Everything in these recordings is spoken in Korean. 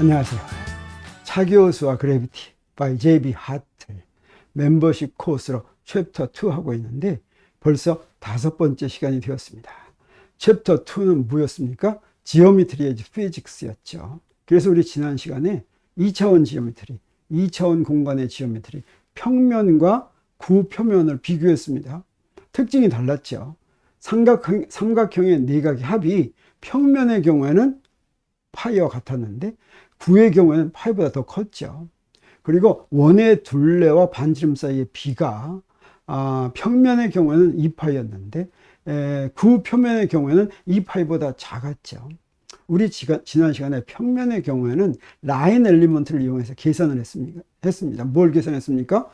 안녕하세요. 차교수와 그래비티 by JB 하틀 멤버십 코스로 챕터 2 하고 있는데 벌써 다섯 번째 시간이 되었습니다. 챕터 2는 뭐였습니까? 지오메트리 에지 피직스였죠. 그래서 우리 지난 시간에 2차원 지오메트리, 2차원 공간의 지오메트리, 평면과 구표면을 비교했습니다. 특징이 달랐죠. 삼각형, 삼각형의 내각의 합이 평면의 경우에는 파이와 같았는데 구의 경우에는 파이보다 더 컸죠. 그리고 원의 둘레와 반지름 사이의 비가 아, 평면의 경우에는 2파이였는데 에, 구 표면의 경우에는 2파이보다 작았죠. 우리 지가, 지난 시간에 평면의 경우에는 라인 엘리먼트를 이용해서 계산을 했습니다. 했습니다. 뭘 계산했습니까?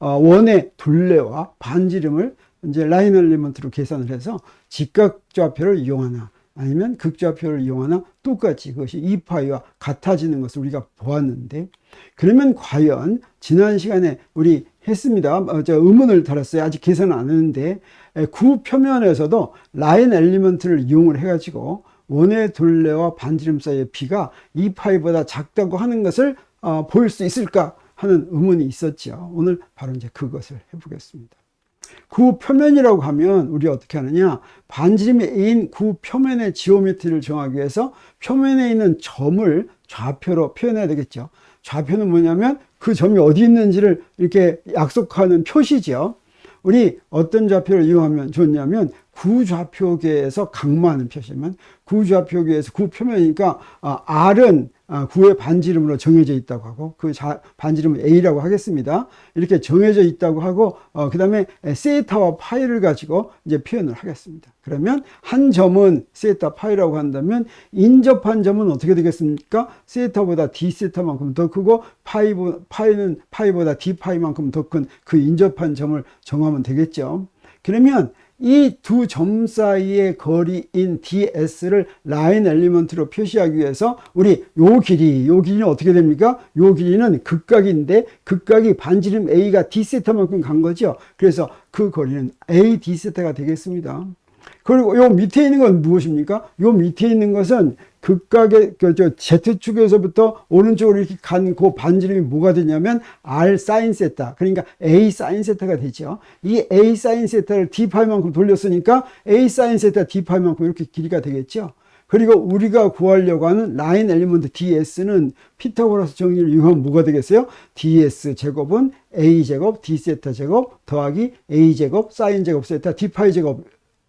어, 원의 둘레와 반지름을 이제 라인 엘리먼트로 계산을 해서 직각 좌표를 이용하나 아니면 극좌표를 이용하나 똑같이 그것이 2파이와 같아지는 것을 우리가 보았는데 그러면 과연 지난 시간에 우리 했습니다. 어, 저 의문을 달았어요. 아직 계산은 안 했는데 구 표면에서도 라인 엘리먼트를 이용을 해가지고 원의 둘레와 반지름 사이의 비가 2파이보다 작다고 하는 것을 어, 보일 수 있을까 하는 의문이 있었죠. 오늘 바로 이제 그것을 해보겠습니다. 구 표면이라고 하면 우리 어떻게 하느냐? 반지름이 A인 구 표면의 지오메트리를 정하기 위해서 표면에 있는 점을 좌표로 표현해야 되겠죠. 좌표는 뭐냐면 그 점이 어디 있는지를 이렇게 약속하는 표시죠. 우리 어떤 좌표를 이용하면 좋냐면 구좌표계에서 각마하는 표시면 구좌표계에서 구표면이니까 아, R은 아, 구의 반지름으로 정해져 있다고 하고 그 자, 반지름을 A라고 하겠습니다. 이렇게 정해져 있다고 하고 어, 그 다음에 세타와 파이를 가지고 이제 표현을 하겠습니다. 그러면 한 점은 세타 파이라고 한다면 인접한 점은 어떻게 되겠습니까? 세타보다 d 세타만큼 더 크고 파이, 파이는 파이보다 d 파이만큼 더 큰 그 인접한 점을 정하면 되겠죠. 그러면 이 두 점 사이의 거리인 ds를 라인 엘리먼트로 표시하기 위해서 우리 요 길이 요 길이는 어떻게 됩니까? 요 길이는 극각인데 극각이 반지름 a가 d세타만큼 간 거죠. 그래서 그 거리는 a d세타가 되겠습니다. 그리고 요 밑에 있는 건 무엇입니까? 요 밑에 있는 것은 극각의 그저 Z축에서부터 오른쪽으로 이렇게 간 그 반지름이 뭐가 되냐면 R 사인 세타. 그러니까 A 사인 세타가 되죠. 이 A 사인 세타를 D 파이만큼 돌렸으니까 A 사인 세타 D 파이만큼 이렇게 길이가 되겠죠. 그리고 우리가 구하려고 하는 라인 엘리먼트 ds는 피타고라스 정리를 이용하면 뭐가 되겠어요? ds 제곱은 a 제곱 d 세타 제곱 더하기 a 제곱 사인 제곱 세타 d 파이 제곱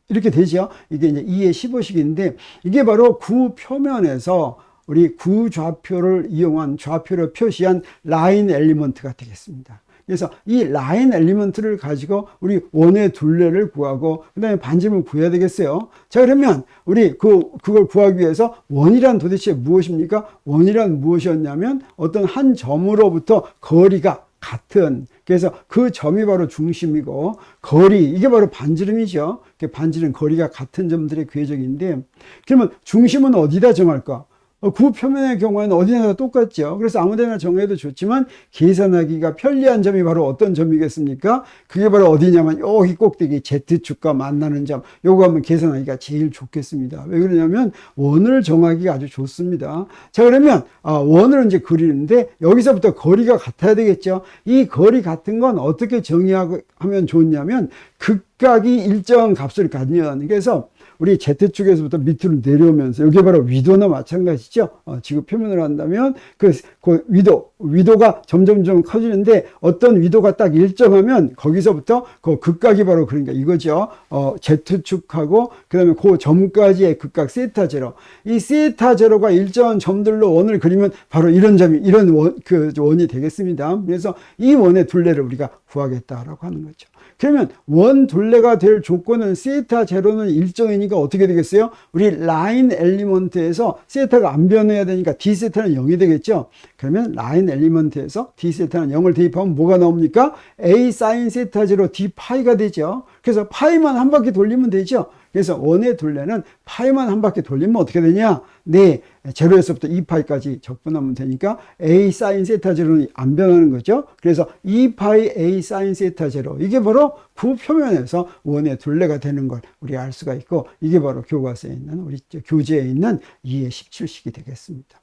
이렇게 되죠. 이게 이제 2의 15식인데 이게 바로 구 표면에서 우리 구 좌표를 이용한 좌표를 표시한 라인 엘리먼트가 되겠습니다. 그래서 이 라인 엘리먼트를 가지고 우리 원의 둘레를 구하고 그다음에 반지름을 구해야 되겠어요. 자 그러면 우리 그 그걸 구하기 위해서 원이란 도대체 무엇입니까? 원이란 무엇이었냐면 어떤 한 점으로부터 거리가 같은 그래서 그 점이 바로 중심이고 거리 이게 바로 반지름이죠. 반지름 거리가 같은 점들의 궤적인데 그러면 중심은 어디다 정할까? 어, 구 표면의 경우에는 어디나 똑같죠. 그래서 아무데나 정해도 좋지만 계산하기가 편리한 점이 바로 어떤 점이겠습니까? 그게 바로 어디냐면 여기 꼭대기 Z축과 만나는 점. 요거 하면 계산하기가 제일 좋겠습니다. 왜 그러냐면 원을 정하기가 아주 좋습니다. 자 그러면 아, 원을 이제 그리는데 여기서부터 거리가 같아야 되겠죠. 이 거리 같은 건 어떻게 정의하면 좋냐면 극각이 일정한 값을 갖는 그래서 우리 Z축에서부터 밑으로 내려오면서 이게 바로 위도나 마찬가지죠. 어, 지구 표면으로 한다면 그, 그 위도, 위도가 점점점 커지는데 어떤 위도가 딱 일정하면 거기서부터 그 극각이 바로 그러니까 이거죠. 어, Z축하고 그 다음에 그 점까지의 극각 세타 제로. 이 세타 제로가 일정한 점들로 원을 그리면 바로 이런 점이, 이런 원, 그 원이 되겠습니다. 그래서 이 원의 둘레를 우리가 구하겠다라고 하는 거죠. 그러면 원 둘레가 될 조건은 세타 제로는 일정이니 까 어떻게 되겠어요? 우리 라인 엘리먼트에서 세타가 안 변해야 되니까 d 세타는 0이 되겠죠. 그러면 라인 엘리먼트에서 d 세타는 0을 대입하면 뭐가 나옵니까? a 사인 세타 제로 d 파이가 되죠. 그래서 파이만 한 바퀴 돌리면 되죠. 그래서 원의 둘레는 파이만 한 바퀴 돌리면 어떻게 되냐? 네, 제로에서부터 2파이까지 적분하면 되니까 a 사인 세타 제로는 안 변하는 거죠. 그래서 2파이 a 사인 세타 제로 이게 바로 구 표면에서 원의 둘레가 되는 걸 우리 알 수가 있고 이게 바로 교과서에 있는 우리 교재에 있는 2의 17식이 되겠습니다.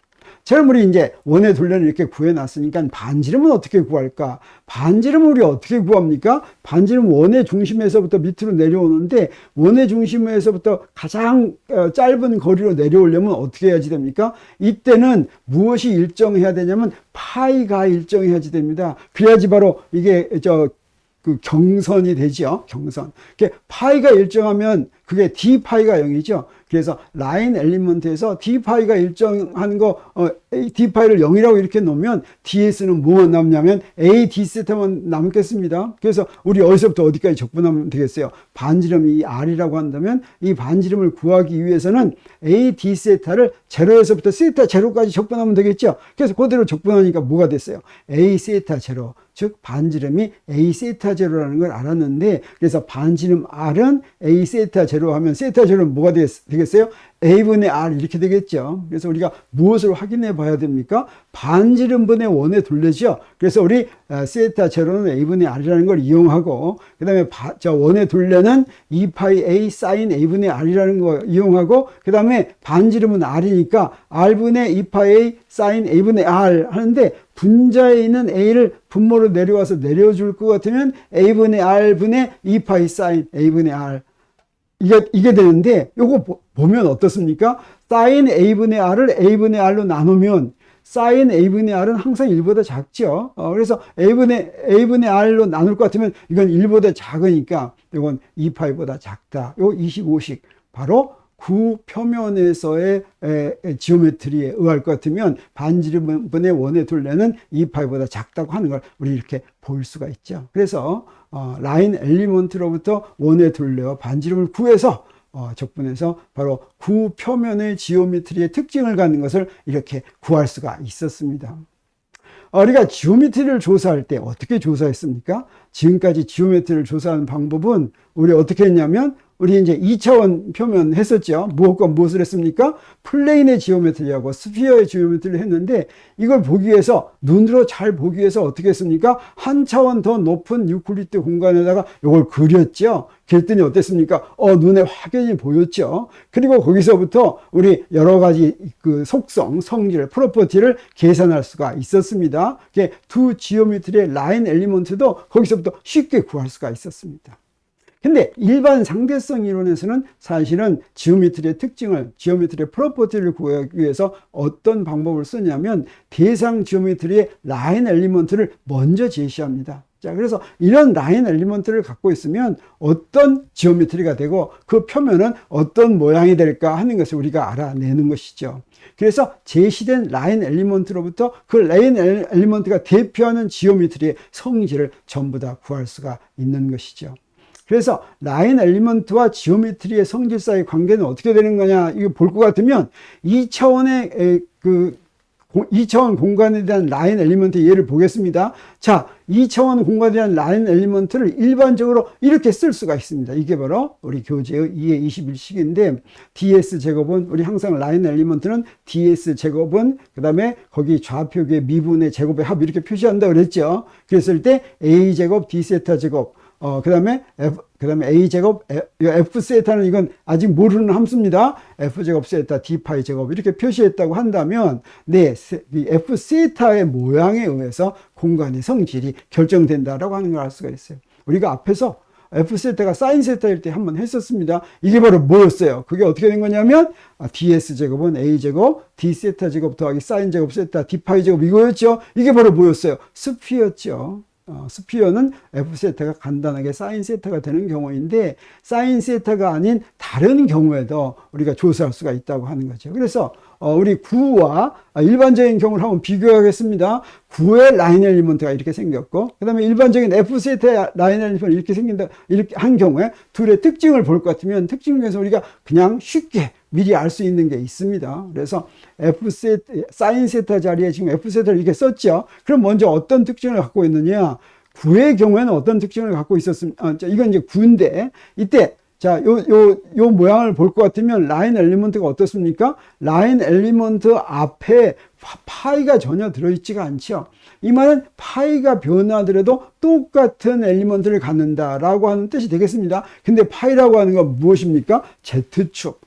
우리 이제 원의 둘레를 이렇게 구해놨으니까 반지름은 어떻게 구할까? 반지름은 우리 어떻게 구합니까? 반지름 원의 중심에서부터 밑으로 내려오는데 원의 중심에서부터 가장 어, 짧은 거리로 내려오려면 어떻게 해야지 됩니까? 이때는 무엇이 일정해야 되냐면 파이가 일정해야지 됩니다. 그래야지 바로 이게 저그 경선이 되죠. 경선. 파이가 일정하면 그게 d 파이가 0이죠. 그래서 라인 엘리먼트에서 d 파이가 일정한 거 어, d 파이를 0이라고 이렇게 놓으면 ds는 뭐만 남냐면 a d 세타만 남겠습니다. 그래서 우리 어디서부터 어디까지 적분하면 되겠어요. 반지름이 이 r이라고 한다면 이 반지름을 구하기 위해서는 a d 세타를 제로에서부터 세타 제로까지 적분하면 되겠죠. 그래서 그대로 적분하니까 뭐가 됐어요? a 세타 제로. 즉 반지름이 a 세타 제로라는 걸 알았는데 그래서 반지름 r은 a 세타 제로 하면 세타 제로는 뭐가 되겠, 되겠 어요? a분의 r 이렇게 되겠죠. 그래서 우리가 무엇을 확인해 봐야 됩니까? 반지름분의 원의 둘레죠. 그래서 우리 어, 세타 제로는 a분의 r이라는 걸 이용하고 그 다음에 저 원의 둘레는 2파이 a 사인 a분의 r이라는 거 이용하고 그 다음에 반지름은 r이니까 r분의 2파이 a 사인 a분의 r 하는데 분자에 있는 a를 분모로 내려와서 내려줄 것 같으면 a분의 r분의 2파이 사인 a분의 r 이게, 이게 되는데 요거 보면 어떻습니까? 사인 a분의 r을 a분의 r로 나누면 사인 a분의 r은 항상 1보다 작죠. 어, 그래서 a분의, a분의 r로 나눌 것 같으면 이건 1보다 작으니까 이건 2파이보다 작다. 요 25식. 바로 구 표면에서의 에, 에, 지오메트리에 의할 것 같으면 반지름분의 원의 둘레는 2파이보다 작다고 하는 걸 우리 이렇게 볼 수가 있죠. 그래서 어, 라인 엘리먼트로부터 원의 둘레와 반지름을 구해서 어, 적분해서 바로 구 표면의 지오메트리의 특징을 갖는 것을 이렇게 구할 수가 있었습니다. 어, 우리가 지오메트리를 조사할 때 어떻게 조사했습니까? 지금까지 지오메트리를 조사하는 방법은 우리 어떻게 했냐면 우리 이제 2차원 표면 했었죠. 무엇과 무엇을 했습니까? 플레인의 지오메트리하고 스피어의 지오메트리를 했는데 이걸 보기 위해서 눈으로 잘 보기 위해서 어떻게 했습니까? 한 차원 더 높은 유클리드 공간에다가 이걸 그렸죠. 그랬더니 어땠습니까? 어, 눈에 확연히 보였죠. 그리고 거기서부터 우리 여러 가지 그 속성, 성질, 프로퍼티를 계산할 수가 있었습니다. 두 지오메트리의 라인 엘리먼트도 거기서부터 쉽게 구할 수가 있었습니다. 근데 일반 상대성 이론에서는 사실은 지오메트리의 특징을, 지오메트리의 프로퍼티를 구하기 위해서 어떤 방법을 쓰냐면 대상 지오메트리의 라인 엘리먼트를 먼저 제시합니다. 자, 그래서 이런 라인 엘리먼트를 갖고 있으면 어떤 지오메트리가 되고 그 표면은 어떤 모양이 될까 하는 것을 우리가 알아내는 것이죠. 그래서 제시된 라인 엘리먼트로부터 그 라인 엘리먼트가 대표하는 지오메트리의 성질을 전부 다 구할 수가 있는 것이죠. 그래서 라인 엘리먼트와 지오메트리의 성질 사이 관계는 어떻게 되는 거냐 이거 볼 것 같으면 2차원의 그 2차원 공간에 대한 라인 엘리먼트 예를 보겠습니다. 자, 2차원 공간에 대한 라인 엘리먼트를 일반적으로 이렇게 쓸 수가 있습니다. 이게 바로 우리 교재의 2의 21식인데 ds 제곱은 우리 항상 라인 엘리먼트는 ds 제곱은 그 다음에 거기 좌표의 미분의 제곱의 합 이렇게 표시한다 그랬죠. 그랬을 때 a 제곱 d 세타 제곱 어, 그 다음에 그 다음에 A 제곱, F 세타는 이건 아직 모르는 함수입니다. F 제곱 세타, D 파이 제곱 이렇게 표시했다고 한다면, 네, 이 F 세타의 모양에 의해서 공간의 성질이 결정된다라고 하는 걸 알 수가 있어요. 우리가 앞에서 F 세타가 사인 세타일 때 한번 했었습니다. 이게 바로 뭐였어요? 그게 어떻게 된 거냐면, 아, DS 제곱은 A 제곱, D 세타 제곱 더하기 사인 제곱 세타, D 파이 제곱 이거였죠? 이게 바로 뭐였어요? 스피였죠. 어, 스피어는 F 세타가 간단하게 사인 세타가 되는 경우인데 사인 세타가 아닌 다른 경우에도 우리가 조사할 수가 있다고 하는 거죠. 그래서 어, 우리 구와 일반적인 경우를 한번 비교하겠습니다. 구의 라인 엘리먼트가 이렇게 생겼고 그 다음에 일반적인 F 세타의 라인 엘리먼트 이렇게 생긴다 이렇게 한 경우에 둘의 특징을 볼 것 같으면 특징 중에서 우리가 그냥 쉽게 미리 알 수 있는 게 있습니다. 그래서 F 세타, 사인 세타 자리에 지금 F 세타를 이렇게 썼죠. 그럼 먼저 어떤 특징을 갖고 있느냐? 구의 경우에는 어떤 특징을 갖고 있었습니까? 아, 이건 이제 구인데, 이때, 자, 요, 요, 요 모양을 볼 것 같으면 라인 엘리먼트가 어떻습니까? 라인 엘리먼트 앞에 파이가 전혀 들어있지가 않죠. 이 말은 파이가 변하더라도 똑같은 엘리먼트를 갖는다라고 하는 뜻이 되겠습니다. 근데 파이라고 하는 건 무엇입니까? Z축.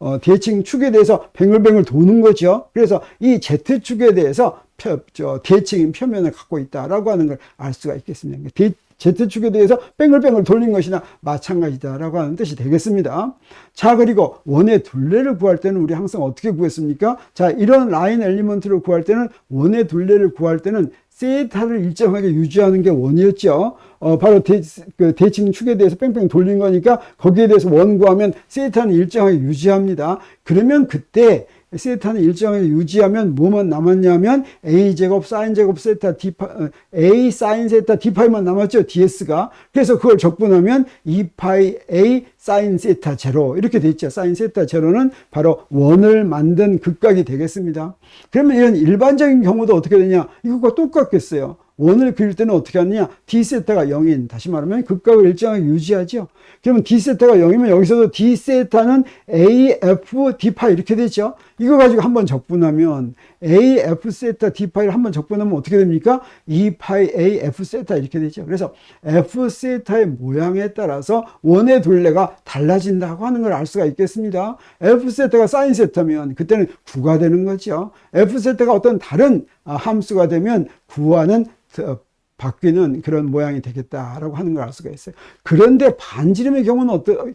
어, 대칭 축에 대해서 뱅글뱅글 도는 거죠. 그래서 이 Z축에 대해서 표, 저, 대칭인 표면을 갖고 있다라고 하는 걸 알 수가 있겠습니다. 대, Z축에 대해서 뱅글뱅글 돌린 것이나 마찬가지다라고 하는 뜻이 되겠습니다. 자, 그리고 원의 둘레를 구할 때는 우리 항상 어떻게 구했습니까? 자, 이런 라인 엘리먼트를 구할 때는 원의 둘레를 구할 때는 세타를 일정하게 유지하는 게 원이었죠. 어, 바로 대, 그 대칭 축에 대해서 뺑뺑 돌린 거니까 거기에 대해서 원 구하면 세타는 일정하게 유지합니다. 그러면 그때 세타는 일정하게 유지하면 뭐만 남았냐면 a 제곱 사인 제곱 세타 d 파 어, a 사인 세타 d 파이만 남았죠 ds가. 그래서 그걸 적분하면 2 파이 a 사인 세타 제로. 이렇게 돼 있죠. 사인 세타 제로는 바로 원을 만든 극각이 되겠습니다. 그러면 이런 일반적인 경우도 어떻게 되냐? 이것과 똑같겠어요. 원을 그릴 때는 어떻게 하느냐? D 세타가 0인. 다시 말하면 극각을 일정하게 유지하죠. 그러면 d 세타가 0이면 여기서도 d 세타는 a f d 파이 이렇게 되죠 이거 가지고 한번 적분하면 a f 세타 d 파이를 한번 적분하면 어떻게 됩니까? 2 파이 a f 세타 이렇게 되죠. 그래서 f 세타의 모양에 따라서 원의 둘레가 달라진다고 하는 걸 알 수가 있겠습니다. F 세타가 사인 세타면 그때는 9가 되는 거죠. F 세타가 어떤 다른 아, 함수가 되면 9와는 바뀌는 그런 모양이 되겠다라고 하는 걸 알 수가 있어요. 그런데 반지름의 경우는 어떠,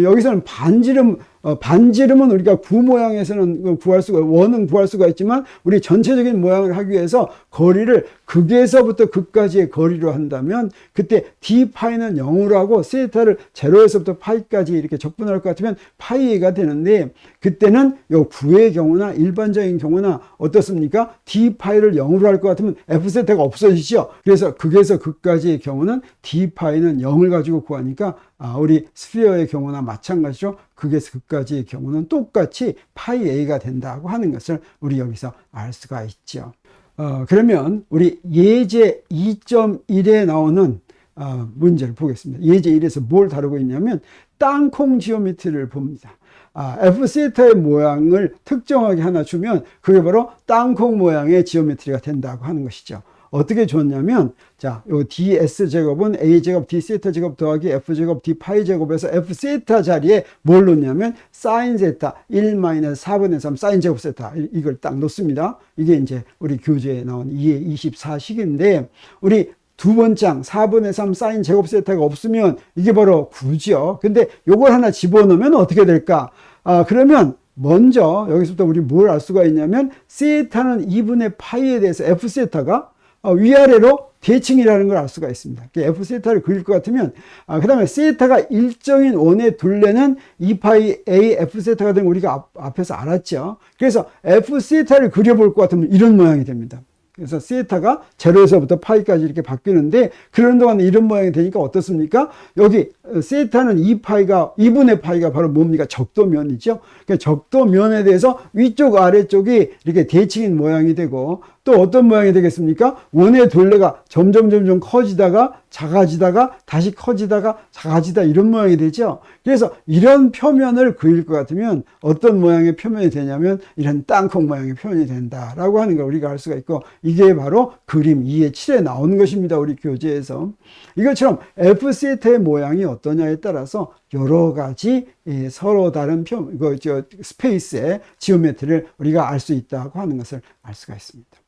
여기서는 반지름, 어, 반지름은 우리가 구 모양에서는 구할 수가, 원은 구할 수가 있지만 우리 전체적인 모양을 하기 위해서 거리를 극에서부터 극까지의 거리로 한다면 그때 d파이는 0으로 하고 세타를 제로에서부터 파이까지 이렇게 적분할 것 같으면 파이가 되는데 그때는 요 9의 경우나 일반적인 경우나 어떻습니까? d파이를 0으로 할 것 같으면 f세타가 없어지죠. 그래서 극에서 극까지의 경우는 d파이는 0을 가지고 구하니까 아, 우리 스피어의 경우나 마찬가지로 극에서 극까지의 경우는 똑같이 파이 a가 된다고 하는 것을 우리 여기서 알 수가 있죠. 어, 그러면 우리 예제 2.1에 나오는 어, 문제를 보겠습니다. 예제 1에서 뭘 다루고 있냐면 땅콩 지오메트리를 봅니다. 아, f 세타의 모양을 특정하게 하나 주면 그게 바로 땅콩 모양의 지오메트리가 된다고 하는 것이죠. 어떻게 줬냐면 자, 요 ds 제곱은 a 제곱 d 세타 제곱 더하기 f 제곱 d 파이 제곱에서 f 세타 자리에 뭘 놓냐면 사인 세타 1 마이너스 4분의 3 사인 제곱 세타 이걸 딱 놓습니다. 이게 이제 우리 교재에 나온 2의 24식인데 우리 두 번 장 4분의 3 사인 제곱 세타가 없으면 이게 바로 9죠. 근데 요걸 하나 집어넣으면 어떻게 될까? 아, 그러면 먼저 여기서부터 우리 뭘 알 수가 있냐면 세타는 2분의 파이에 대해서 f 세타가 어, 위아래로 대칭이라는 걸 알 수가 있습니다. f 세타를 그릴 것 같으면 아, 그 다음에 세타가 일정인 원의 둘레는 2파이 a f 세타가 되는 우리가 앞, 앞에서 알았죠. 그래서 f 세타를 그려볼 것 같으면 이런 모양이 됩니다. 그래서 세타가 제로에서부터 파이까지 이렇게 바뀌는데 그런 동안 이런 모양이 되니까 어떻습니까? 여기 세타는 2파이가 2분의 파이가 바로 뭡니까? 적도면이죠. 그러니까 적도면에 대해서 위쪽 아래쪽이 이렇게 대칭인 모양이 되고 또 어떤 모양이 되겠습니까? 원의 둘레가 점점 점점 커지다가 작아지다가 다시 커지다가 작아지다 이런 모양이 되죠. 그래서 이런 표면을 그릴 것 같으면 어떤 모양의 표면이 되냐면 이런 땅콩 모양의 표면이 된다라고 하는 걸 우리가 알 수가 있고 이게 바로 그림 2의 7에 나오는 것입니다. 우리 교재에서. 이것처럼 F 세타의 모양이 어떠냐에 따라서 여러 가지 서로 다른 표, 그, 저, 스페이스의 지오메트리를 우리가 알 수 있다고 하는 것을 알 수가 있습니다.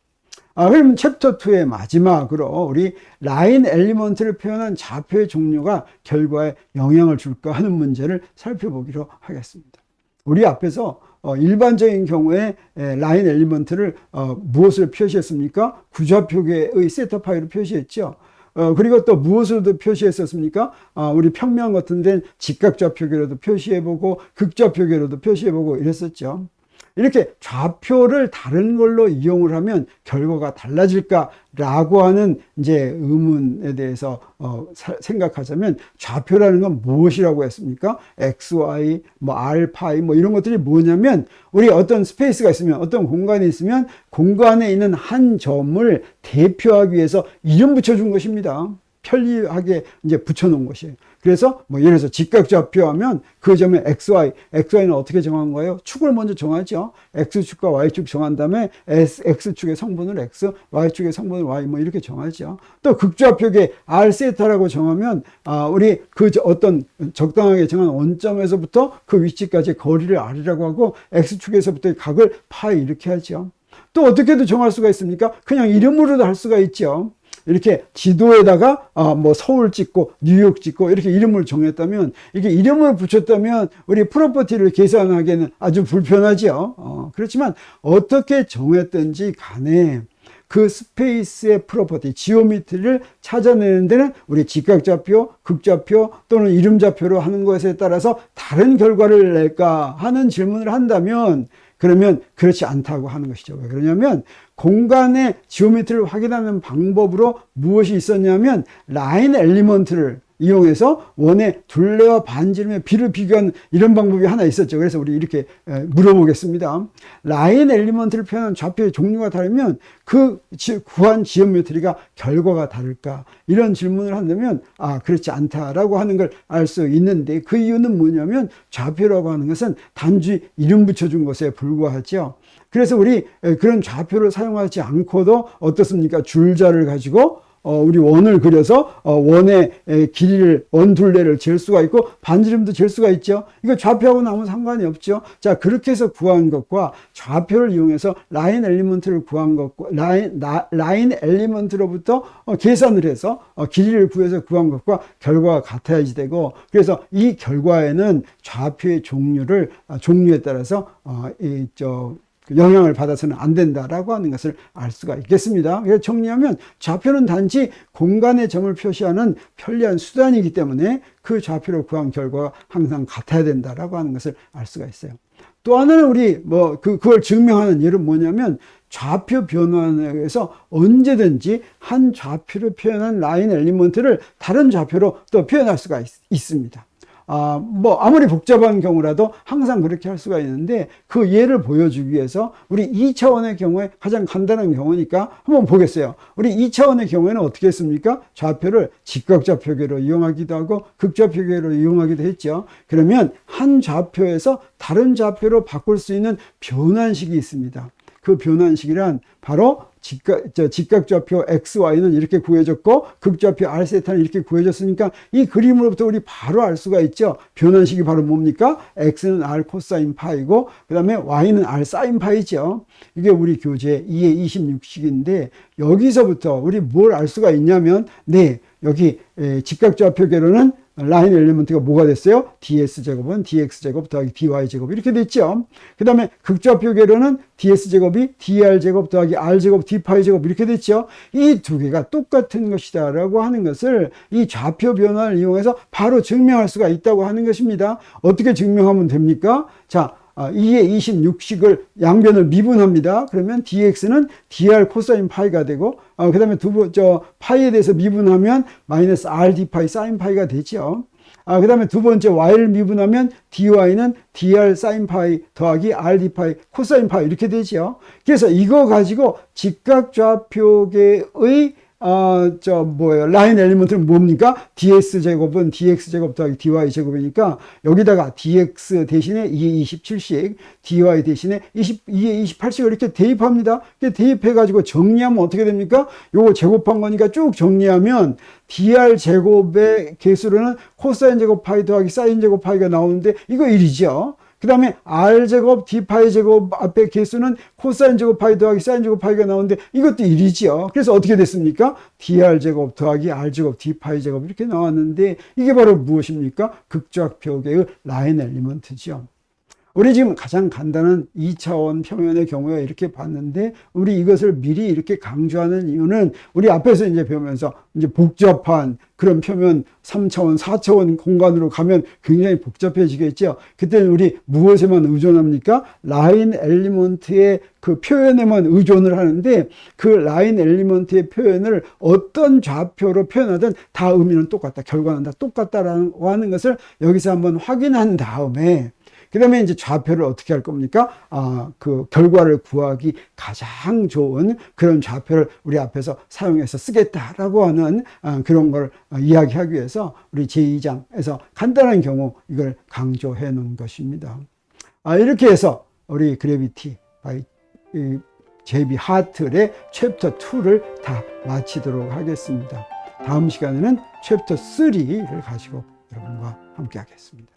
아, 그러면 챕터 2의 마지막으로 우리 라인 엘리먼트를 표현한 좌표의 종류가 결과에 영향을 줄까 하는 문제를 살펴보기로 하겠습니다. 우리 앞에서 어, 일반적인 경우에 에, 라인 엘리먼트를 어, 무엇을 표시했습니까? 구좌표계의 세터 파이로 표시했죠. 어, 그리고 또 무엇으로도 표시했었습니까? 아, 우리 평면 같은 데는 직각좌표계로도 표시해보고 극좌표계로도 표시해보고 이랬었죠. 이렇게 좌표를 다른 걸로 이용을 하면 결과가 달라질까라고 하는 이제 의문에 대해서 어, 사, 생각하자면 좌표라는 건 무엇이라고 했습니까? x, y, 뭐 파이 뭐 이런 것들이 뭐냐면 우리 어떤 스페이스가 있으면 어떤 공간이 있으면 공간에 있는 한 점을 대표하기 위해서 이름 붙여준 것입니다. 편리하게 이제 붙여놓은 것이에요. 그래서 뭐 예를 들어서 직각좌표 하면 그 점의 xy, xy는 어떻게 정한 거예요? 축을 먼저 정하죠. x축과 y축 정한 다음에 x축의 성분을 x, y축의 성분을 y 뭐 이렇게 정하죠. 또 극좌표계 r 세타라고 정하면 아 우리 그 어떤 적당하게 정한 원점에서부터 그 위치까지 거리를 r이라고 하고 x축에서부터 각을 파이 이렇게 하죠. 또 어떻게도 정할 수가 있습니까? 그냥 이름으로도 할 수가 있죠. 이렇게 지도에다가 아, 뭐 서울 찍고 뉴욕 찍고 이렇게 이름을 정했다면 이게 이름을 붙였다면 우리 프로퍼티를 계산하기에는 아주 불편하죠. 어, 그렇지만 어떻게 정했든지 간에 그 스페이스의 프로퍼티, 지오미트리를 찾아내는 데는 우리 직각좌표, 극좌표 또는 이름좌표로 하는 것에 따라서 다른 결과를 낼까 하는 질문을 한다면 그러면 그렇지 않다고 하는 것이죠. 왜 그러냐면 공간의 지오메트리를 확인하는 방법으로 무엇이 있었냐면 라인 엘리먼트를 이용해서 원의 둘레와 반지름의 비를 비교하는 이런 방법이 하나 있었죠. 그래서 우리 이렇게 물어보겠습니다. 라인 엘리먼트를 표현한 좌표의 종류가 다르면 그 구한 지오메트리가 결과가 다를까? 이런 질문을 한다면 아 그렇지 않다라고 하는 걸 알 수 있는데 그 이유는 뭐냐면 좌표라고 하는 것은 단지 이름 붙여준 것에 불과하죠. 그래서 우리 그런 좌표를 사용하지 않고도 어떻습니까? 줄자를 가지고 어, 우리 원을 그려서 어, 원의 길이를 원 둘레를 잴 수가 있고 반지름도 잴 수가 있죠. 이거 좌표하고는 아무 상관이 없죠. 자 그렇게 해서 구한 것과 좌표를 이용해서 라인 엘리먼트를 구한 것과 라인 나, 라인 엘리먼트로부터 어, 계산을 해서 어, 길이를 구해서 구한 것과 결과가 같아야지 되고 그래서 이 결과에는 좌표의 종류를 어, 종류에 따라서 어, 이저 그 영향을 받아서는 안 된다라고 하는 것을 알 수가 있겠습니다. 그래서 정리하면 좌표는 단지 공간의 점을 표시하는 편리한 수단이기 때문에 그 좌표를 구한 결과가 항상 같아야 된다라고 하는 것을 알 수가 있어요. 또 하나는 우리 뭐 그, 그걸 증명하는 예는 뭐냐면 좌표 변환에 의해서 언제든지 한 좌표를 표현한 라인 엘리먼트를 다른 좌표로 또 표현할 수가 있, 있습니다. 아, 뭐, 아무리 복잡한 경우라도 항상 그렇게 할 수가 있는데 그 예를 보여주기 위해서 우리 2차원의 경우에 가장 간단한 경우니까 한번 보겠어요. 우리 2차원의 경우에는 어떻게 했습니까? 좌표를 직각좌표계로 이용하기도 하고 극좌표계로 이용하기도 했죠. 그러면 한 좌표에서 다른 좌표로 바꿀 수 있는 변환식이 있습니다. 그 변환식이란 바로 직각, 저 직각좌표 XY는 이렇게 구해졌고 극좌표 R세타는 이렇게 구해졌으니까 이 그림으로부터 우리 바로 알 수가 있죠. 변환식이 바로 뭡니까? X는 R 코사인 파이고 그 다음에 Y는 R 사인 파이죠. 이게 우리 교재 2의 26식인데 여기서부터 우리 뭘 알 수가 있냐면 네 여기 직각좌표계로는 라인 엘리먼트가 뭐가 됐어요? ds제곱은 dx제곱 더하기 dy제곱 이렇게 됐죠. 그 다음에 극좌표 계로는 ds제곱이 dr제곱 더하기 r제곱 d파이 제곱 이렇게 됐죠. 이 두 개가 똑같은 것이다 라고 하는 것을 이 좌표 변화를 이용해서 바로 증명할 수가 있다고 하는 것입니다. 어떻게 증명하면 됩니까? 자, 2의 26식을 양변을 미분합니다. 그러면 dx는 dr 코사인 파이가 되고 어, 그 다음에 두번저 파이에 대해서 미분하면 마이너스 r d 파이 사인 파이가 되죠. 아, 그 다음에 두 번째 y를 미분하면 dy는 dr 사인 파이 더하기 r d 파이 코사인 파이 이렇게 되죠. 그래서 이거 가지고 직각좌표계의 어, 저, 뭐예요. 라인 엘리먼트는 뭡니까? ds 제곱은 dx 제곱 더하기 dy 제곱이니까 여기다가 dx 대신에 2의 27씩, dy 대신에 20, 2의 28씩을 이렇게 대입합니다. 이렇게 대입해 가지고 정리하면 어떻게 됩니까? 요거 제곱한 거니까 쭉 정리하면 dr 제곱의 개수로는 코사인 제곱 파이 더하기 사인 제곱 파이가 나오는데 이거 1이죠. 그 다음에 r제곱 d파이 제곱 앞에 개수는 코사인 제곱 파이 더하기 사인 제곱 파이가 나오는데 이것도 1이죠. 그래서 어떻게 됐습니까? dr제곱 더하기 r제곱 d파이 제곱 이렇게 나왔는데 이게 바로 무엇입니까? 극좌표계의 라인 엘리먼트죠. 우리 지금 가장 간단한 2차원 평면의 경우에 이렇게 봤는데 우리 이것을 미리 이렇게 강조하는 이유는 우리 앞에서 이제 배우면서 이제 복잡한 그런 표면 3차원, 4차원 공간으로 가면 굉장히 복잡해지겠죠. 그때는 우리 무엇에만 의존합니까? 라인 엘리먼트의 그 표현에만 의존을 하는데 그 라인 엘리먼트의 표현을 어떤 좌표로 표현하든 다 의미는 똑같다. 결과는 다 똑같다라고 하는 것을 여기서 한번 확인한 다음에 그 다음에 이제 좌표를 어떻게 할 겁니까? 아, 그 결과를 구하기 가장 좋은 그런 좌표를 우리 앞에서 사용해서 쓰겠다라고 하는 아, 그런 걸 아, 이야기하기 위해서 우리 제2장에서 간단한 경우 이걸 강조해 놓은 것입니다. 아, 이렇게 해서 우리 그래비티 바이 이 제비 하틀의 챕터 2를 다 마치도록 하겠습니다. 다음 시간에는 챕터 3를 가지고 여러분과 함께 하겠습니다.